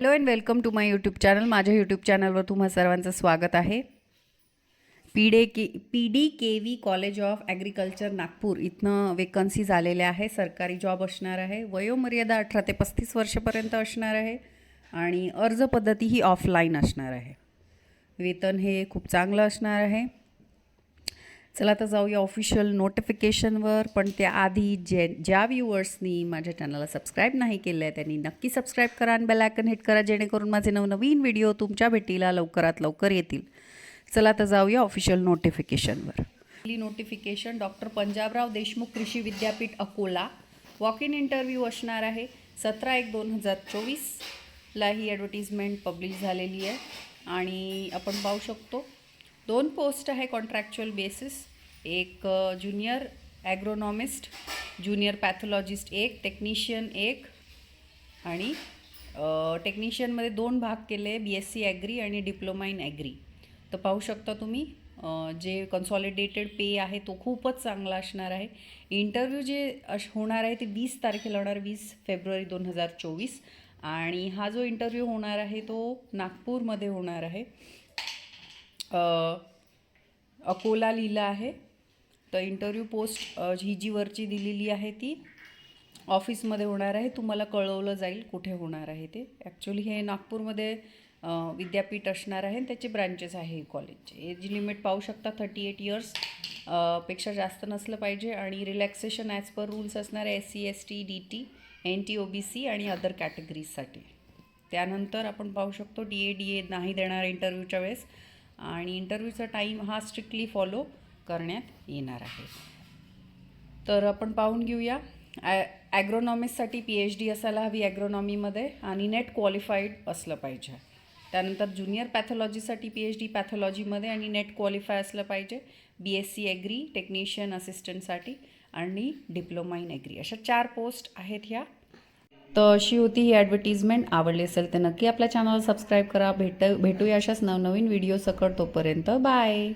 Hello and welcome to my YouTube channel माझ्या YouTube चॅनलवर तुम्हा सर्वांचं स्वागत आहे. P D K P D K V college of agriculture Nagpur. इथनं वेकन्सी झालेल्या आहे. सरकारी जॉब असणार आहे. वयोमर्यादा अठरा ते पस्तीस वर्षापर्यंत असणार आहे. आणि अर्ज पद्धती ही ऑफलाईन असणार आहे. वेतन हे खूप चांगलं असणार आहे. चला आता जाऊया ऑफिशियल नोटिफिकेशनवर पण त्याआधी जे ज्या व्ह्युअर्सनी माझ्या चॅनलला सबस्क्राईब नाही केलं आहे त्यांनी नक्की सबस्क्राईब करा आणि बेलायकन हिट करा जेणेकरून माझे नवनवीन व्हिडिओ तुमच्या भेटीला लवकरात लवकर येतील. चला आता जाऊया ऑफिशियल नोटिफिकेशनवर पहिली नोटिफिकेशन डॉक्टर पंजाबराव देशमुख कृषी विद्यापीठ अकोला. वॉक इन इंटरव्ह्यू असणार आहे. सतरा एक दोन हजार चोवीसला ही ॲडव्हर्टिजमेंट पब्लिश झालेली आहे. आणि आपण पाहू शकतो दोन पोस्ट आहे कॉन्ट्रॅक्च्युअल बेसिस एक ज्युनियर ॲग्रोनॉमिस्ट ज्युनियर पॅथॉलॉजिस्ट एक टेक्निशियन एक आणि टेक्निशियनमध्ये दोन भाग केले बी एस सी ॲग्री आणि डिप्लोमा इन ॲग्री तर पाहू शकता तुम्ही जे कन्सॉलिडेटेड पे आहे तो खूपच चांगला असणार आहे. इंटरव्ह्यू जे अश होणार आहे ते वीस तारखेला होणार वीस फेब्रुवारी दोन हजार चोवीस. आणि हा जो इंटरव्ह्यू होणार आहे तो नागपूरमध्ये होणार आहे. अकोला लिहिलं आहे. तर इंटरव्ह्यू पोस्ट ही जी वरची दिलेली आहे ती ऑफिसमध्ये होणार आहे. तुम्हाला कळवलं जाईल कुठे होणार आहे ते. ॲक्च्युली हे नागपूरमध्ये विद्यापीठ असणार आहे आणि त्याचे ब्रांचेस आहे कॉलेजचे एज लिमिट पाहू शकता थर्टी एट इयर्सपेक्षा जास्त नसलं पाहिजे. आणि रिलॅक्सेशन ॲज पर रूल्स असणार आहे S C S T D T N T O B C आणि अदर कॅटेगरीजसाठी त्यानंतर आपण पाहू शकतो डी ए डी ए नाही देणार इंटरव्ह्यूच्या वेळेस. आणि इंटरव्ह्यूचा टाईम हा स्ट्रिक्टली फॉलो करण्यात येणार आहे. तर आपण पाहून घेऊया. ॲ ॲग्रोनॉमिक्ससाठी पी एच डी असायला हवी ॲग्रोनॉमीमध्ये आणि नेट क्वालिफाईड असलं पाहिजे. त्यानंतर ज्युनियर पॅथॉलॉजीसाठी पी एच डी पॅथॉलॉजीमध्ये आणि नेट क्वालिफाय असलं पाहिजे. B S C agri technician असिस्टंटसाठी आणि डिप्लोमा इन ॲग्री अशा चार पोस्ट आहेत ह्या. तर अशी होती ही ॲडव्हर्टिजमेंट आवडली असेल तर नक्की आपल्या चॅनलला सबस्क्राईब करा. भेट भेटूया अशाच नवनवीन व्हिडिओ सकट तोपर्यंत. बाय